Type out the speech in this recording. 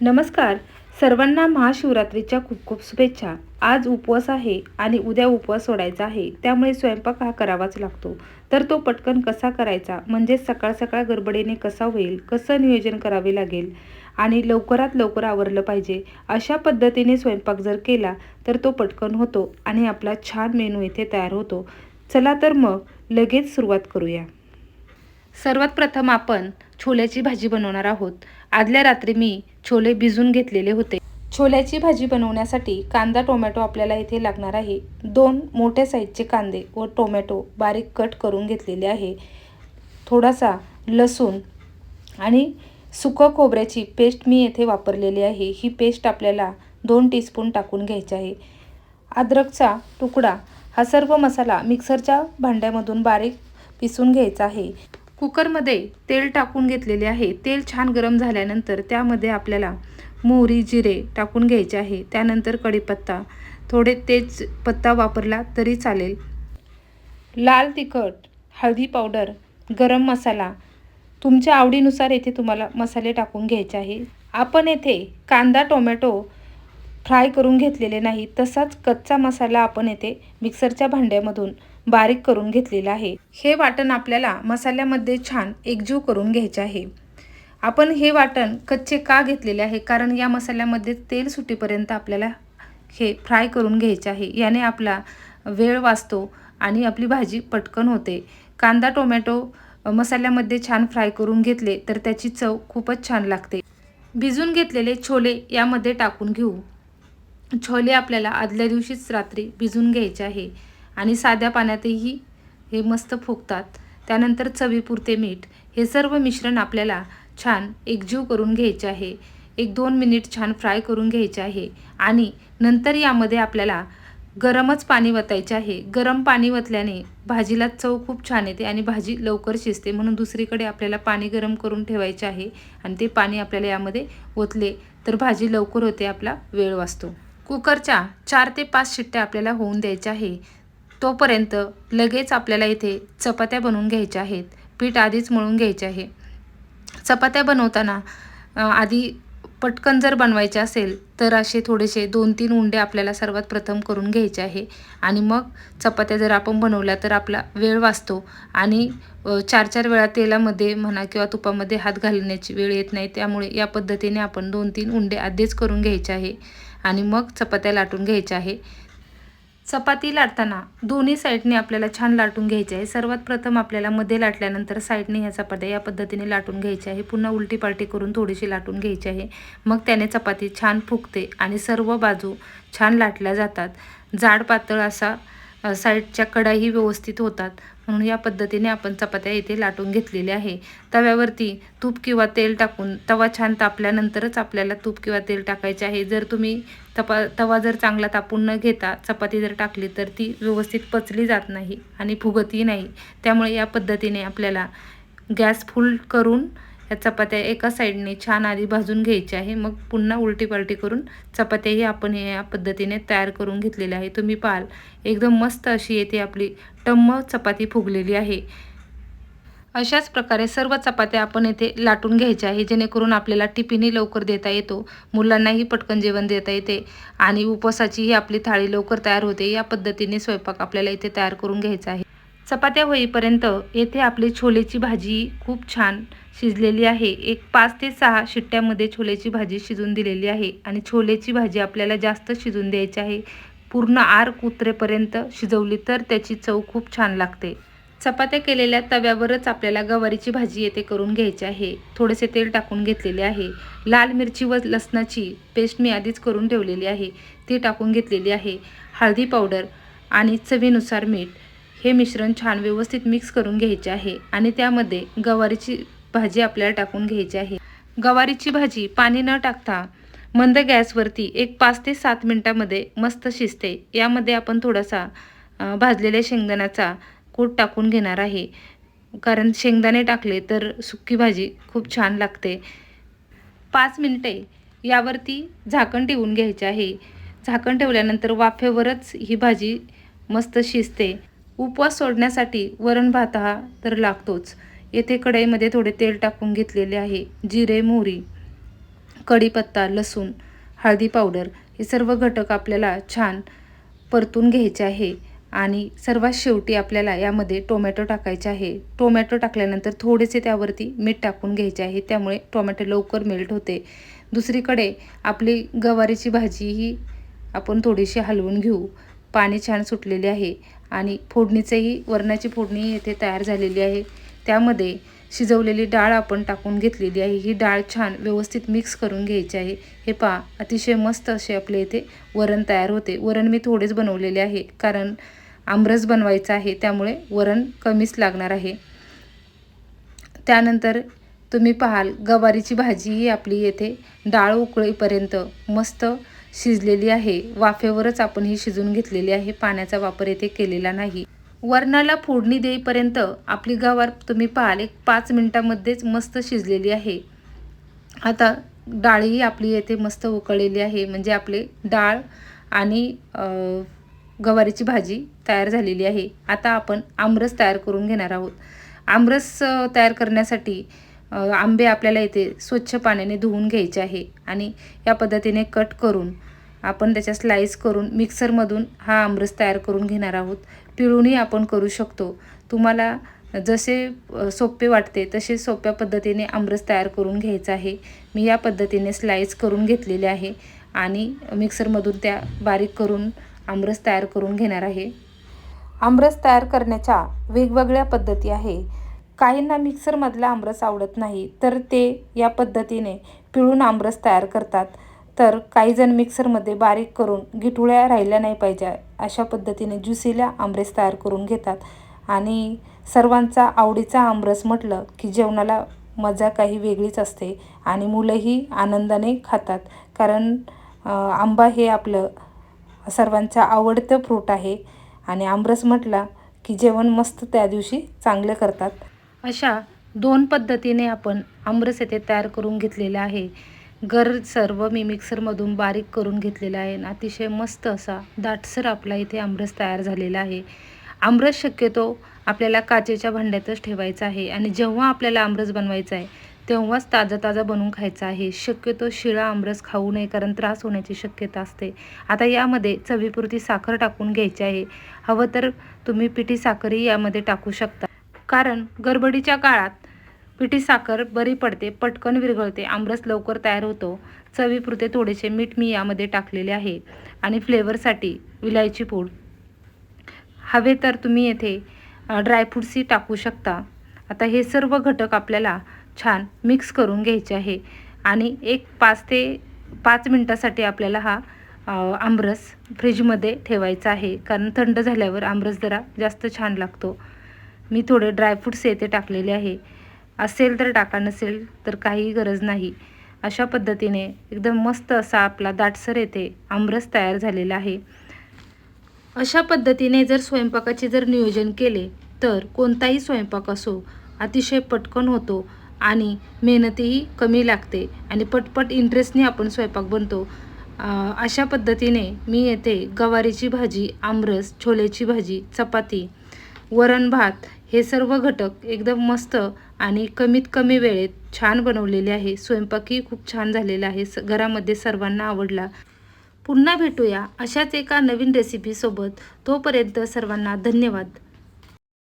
नमस्कार. सर्वांना महाशिवरात्रीच्या खूप खूप शुभेच्छा. आज उपवास आहे आणि उद्या उपवास सोडायचा आहे. त्यामुळे स्वयंपाक हा करावाच लागतो. तर तो पटकन कसा करायचा? म्हणजे सकाळ सकाळ गडबडीने कसा होईल? कसं नियोजन करावे लागेल? आणि लवकरात लवकर आवरलं पाहिजे. अशा पद्धतीने स्वयंपाक जर केला तर तो पटकन होतो आणि आपला छान मेनू इथे तयार होतो. चला तर मग लगेच सुरुवात करूया. सर्वात प्रथम आपण छोल्याची भाजी बनवणार आहोत. आदल्या रात्री मी छोले भिजून घेतलेले होते. छोल्याची भाजी बनवण्यासाठी कांदा टोमॅटो आपल्याला इथे लागणार आहे. दोन मोठ्या साईजचे कांदे व टोमॅटो बारीक कट करून घेतलेले आहे. थोडासा लसूण आणि सुकं खोबऱ्याची पेस्ट मी येथे वापरलेली आहे. ही पेस्ट आपल्याला दोन टीस्पून टाकून घ्यायची आहे. अद्रकचा तुकडा हा सर्व मसाला मिक्सरच्या भांड्यामधून बारीक पिसून घ्यायचा आहे. कुकरमध्ये तेल टाकून घेतलेले आहे. तेल छान गरम झाल्यानंतर त्यामध्ये आपल्याला मोहरी जिरे टाकून घ्यायचे आहे. त्यानंतर कढीपत्ता. थोडे तेज पत्ता वापरला तरी चालेल. लाल तिखट हळदी पावडर गरम मसाला. तुमच्या आवडीनुसार येथे तुम्हाला मसाले टाकून घ्यायचे आहे. आपण येथे कांदा टोमॅटो फ्राय करून घेतलेले नाही. तसाच कच्चा मसाला आपण येथे मिक्सरच्या भांड्यामधून बारीक करून घेतलेलं आहे. हे वाटण आपल्याला मसाल्यामध्ये छान एकजीव करून घ्यायचे आहे. आपण हे वाटण कच्चे का घेतलेले आहे? कारण या मसाल्यामध्ये तेल सुटीपर्यंत आपल्याला हे फ्राय करून घ्यायचे आहे. याने आपला वेळ वाचतो आणि आपली भाजी पटकन होते. कांदा टोमॅटो मसाल्यामध्ये छान फ्राय करून घेतले तर त्याची चव खूपच छान लागते. भिजून घेतलेले छोले यामध्ये टाकून घेऊ. छोले आपल्याला आदल्या दिवशीच रात्री भिजून घ्यायचे आहे. आणि साध्या पाण्यातही हे मस्त फुगतात. त्यानंतर चवीपुरते मीठ. हे सर्व मिश्रण आपल्याला छान एकजीव करून घ्यायचे आहे. एक दोन मिनिट छान फ्राय करून घ्यायचे आहे. आणि नंतर यामध्ये आपल्याला गरमच पाणी वतायचे आहे. गरम पाणी वतल्याने भाजीला चव खूप छान येते आणि भाजी लवकर शिजते. म्हणून दुसरीकडे आपल्याला पाणी गरम करून ठेवायचे आहे आणि ते पाणी आपल्याला यामध्ये ओतले तर भाजी लवकर होते आपला वेळ वाचतो. कुकरच्या चार ते पाच शिट्ट्या आपल्याला होऊन द्यायच्या आहे. तोपर्यंत लगेच आपल्याला इथे चपात्या बनवून घ्यायच्या आहेत. पीठ आधीच मळून घ्यायचे आहे. चपात्या बनवताना आधी पटकन जर बनवायचे असेल तर असे थोडेसे दोन तीन उंडे आपल्याला सर्वात प्रथम करून घ्यायचे आहे. आणि मग चपात्या जर आपण बनवल्या तर आपला वेळ वाचतो. आणि चार चार वेळा तेलामध्ये म्हणा किंवा तुपामध्ये हात घालण्याची वेळ येत नाही. त्यामुळे या पद्धतीने आपण दोन तीन उंडे आधीच करून घ्यायचे आहे. आणि मग चपात्या लाटून घ्यायच्या आहे. चपाती लाटताना दोन्ही साईडने आपल्याला छान लाटून घ्यायचे आहे. सर्वात प्रथम आपल्याला मध्ये लाटल्यानंतर साईडने ह्या चपात्या या पद्धतीने लाटून घ्यायची आहे. पुन्हा उलटी पालटी करून थोडीशी लाटून घ्यायची आहे. मग त्याने चपाती छान फुगते आणि सर्व बाजू छान लाटल्या जातात. जाड पातळ असा साईडच्या कडाही व्यवस्थित होतात. म्हणून या पद्धतीने आपण चपात्या इथे लाटून घेतलेल्या आहे. तव्यावरती तूप किंवा तेल टाकून तवा छान तापल्यानंतरच आपल्याला तूप किंवा तेल टाकायचे आहे. जर तुम्ही तपा तवा जर चांगला तापून न घेता चपाती जर टाकली तर ती व्यवस्थित पचली जात नाही आणि फुगतही नाही. त्यामुळे या पद्धतीने आपल्याला गॅस फुल करून या चपात्या एका साईडने छान आधी भाजून घ्यायच्या आहे. मग पुन्हा उलटी पालटी करून चपात्याही आपण या पद्धतीने तयार करून घेतलेल्या आहे. तुम्ही पाहाल एकदम मस्त अशी येते आपली टम्म चपाती फुगलेली आहे. अशाच प्रकारे सर्व चपात्या आपण येथे लाटून घ्यायच्या आहे जेणेकरून आपल्याला टिफिनही लवकर देता येतो मुलांनाही पटकन जेवण देता येते आणि उपवासाचीही आपली थाळी लवकर तयार होते या पद्धतीने स्वयंपाक आपल्याला इथे तयार करून घ्यायचा आहे. चपात्या होईपर्यंत येथे आपली छोलेची भाजी खूप छान शिजलेली आहे. एक पाच ते सहा शिट्ट्यामध्ये छोलेची भाजी शिजून दिलेली आहे आणि छोलेची भाजी आपल्याला जास्त शिजून द्यायची आहे. पूर्ण आर कुत्रेपर्यंत शिजवली तर त्याची चव खूप छान लागते. चपात्या केलेल्या तव्यावरच आपल्याला गवारीची भाजी येथे करून घ्यायची आहे. थोडेसे तेल टाकून घेतलेले आहे. लाल मिरची व लसणाची पेस्ट मी आधीच करून ठेवलेली आहे. ती टाकून घेतलेली आहे. हळदी पावडर आणि चवीनुसार मीठ. हे मिश्रण छान व्यवस्थित मिक्स करून घ्यायचे आहे आणि त्यामध्ये गवारीची भाजी आपल्याला टाकून घ्यायची आहे. गवारीची भाजी पाणी न टाकता मंद गॅसवरती एक पाच ते सात मिनटामध्ये मस्त शिजते. यामध्ये आपण थोडासा भाजलेल्या शेंगदाण्याचा कूट टाकून घेणार आहे. कारण शेंगदाणे टाकले तर सुक्की भाजी खूप छान लागते. पाच मिनटे यावरती झाकण ठेवून घ्यायचे आहे. झाकण ठेवल्यानंतर वाफेवरच ही भाजी मस्त शिजते. उपवास सोडण्यासाठी वरण भात हा तर लागतोच. येथे कढईमध्ये थोडे तेल टाकून घेतलेले आहे. जिरे मोहरी कढीपत्ता लसूण हळदी पावडर हे सर्व घटक आपल्याला छान परतून घ्यायचे आहे. आणि सर्वात शेवटी आपल्याला यामध्ये टोमॅटो टाकायचे आहे. टोमॅटो टाकल्यानंतर थोडेसे त्यावरती मीठ टाकून घ्यायचे आहे. त्यामुळे टोमॅटो लवकर मेल्ट होते. दुसरीकडे आपली गवारीची भाजी ही आपण थोडीशी हलवून घेऊ. पाणी छान सुटलेले आहे आणि फोडणीचंही वरणाची फोडणी येथे तयार झालेली आहे. त्यामध्ये शिजवलेली डाळ आपण टाकून घेतलेली आहे. ही डाळ छान व्यवस्थित मिक्स करून घ्यायची आहे. हे पहा अतिशय मस्त असे आपले इथे वरण तयार होते. वरण मी थोडेच बनवलेले आहे कारण आमरस बनवायचं आहे त्यामुळे वरण कमीच लागणार आहे. त्यानंतर तुम्ही पाहाल गवारीची भाजी ही आपली येथे डाळ उकळीपर्यंत मस्त शिजलेली आहे. वाफेवरच आपण ही शिजून घेतलेली आहे. पाण्याचा वापर येथे केलेला नाही. वरणाला फोडणी देईपर्यंत आपली गवार तुम्ही पाहाल एक पाच मिनटामध्येच मस्त शिजलेली आहे. आता डाळही आपली येथे मस्त उकळलेली आहे म्हणजे आपले डाळ आणि गवारीची भाजी तयार झालेली आहे. आता आपण आमरस तयार करून घेणार आहोत. आमरस तयार करण्यासाठी आंबे आपल्याला येथे स्वच्छ पाण्याने धुवून घ्यायचे आहे आणि या पद्धतीने कट करून आपण त्याच्या स्लाईस करून मिक्सरमधून हा आमरस तयार करून घेणार आहोत. पिळूनही आपण करू शकतो. तुम्हाला जसे सोपे वाटते तसे सोप्या पद्धतीने आमरस तयार करून घ्यायचा आहे. मी या पद्धतीने स्लाईस करून घेतलेले आहे आणि मिक्सरमधून त्या बारीक करून आमरस तयार करून घेणार आहे. आमरस तयार करण्याच्या वेगवेगळ्या पद्धती आहे. काहींना मिक्सरमधला आमरस आवडत नाही तर ते या पद्धतीने पिळून आमरस तयार करतात. तर काही जण मिक्सरमध्ये बारीक करून गिठुळ्या राहिल्या नाही पाहिजे अशा पद्धतीने ज्युसीला आमरस तयार करून घेतात. आणि सर्वांचा आवडीचा आमरस म्हटलं की जेवणाला मजा काही वेगळीच असते आणि मुलंही आनंदाने खातात. कारण आंबा हे आपलं सर्वांचं आवडतं फ्रूट आहे आणि आमरस म्हटला की जेवण मस्त त्या दिवशी चांगलं करतात. अशा दोन पद्धतीने आपण आमरस येथे तयार करून घेतलेला आहे. गर सर्व मी मिक्सरमधून बारीक करून घेतलेला आहे. अतिशय मस्त असा दाटसर आपला इथे आमरस तयार झालेला आहे. आमरस शक्यतो आपल्याला काचेच्या भांड्यातच ठेवायचा आहे. आणि जेव्हा आपल्याला आमरस बनवायचा आहे तेव्हाच ताजा ताजा बनवून खायचा आहे. शक्यतो शिळा आमरस खाऊ नये कारण त्रास होण्याची शक्यता असते. आता यामध्ये चवीपुरती साखर टाकून घ्यायची आहे. हवं तर तुम्ही पिठी साखरही यामध्ये टाकू शकता. कारण गडबडीच्या काळात पिठी साखर बरी पडते पटकन विरघळते आमरस लवकर तयार होतो. चवीपुरते थोडेसे मीठ मी यामध्ये टाकलेले आहे. आणि फ्लेवरसाठी विलायची पूड. हवे तर तुम्ही येथे ड्रायफ्रूट्सही टाकू शकता. आता हे सर्व घटक आपल्याला छान मिक्स करून घ्यायचे आहे. आणि एक पाच ते पाच मिनटासाठी आपल्याला हा आमरस फ्रीजमध्ये ठेवायचा आहे. कारण थंड झाल्यावर आमरस जरा जास्त छान लागतो. मी थोडे ड्रायफ्रूट्स येथे टाकलेले आहे. असेल तर टाका नसेल तर काही गरज नाही. अशा पद्धतीने एकदम मस्त असा आपला दाटसर येथे आमरस तयार झालेला आहे. अशा पद्धतीने जर स्वयंपाकाचे जर नियोजन केले तर कोणताही स्वयंपाक असो अतिशय पटकन होतो आणि मेहनतही कमी लागते आणि पटपट इंटरेस्टने आपण स्वयंपाक बनतो. अशा पद्धतीने मी येथे गवारीची भाजी आमरस छोल्याची भाजी चपाती वरण भात हे सर्व घटक एकदम मस्त आणि कमीत कमी वेळेत छान बनवलेले आहे. स्वयंपाकही खूप छान झालेला आहे. स घरामध्ये सर्वांना आवडला. पुन्हा भेटूया अशाच एका नवीन रेसिपीसोबत तोपर्यंत सर्वांना धन्यवाद.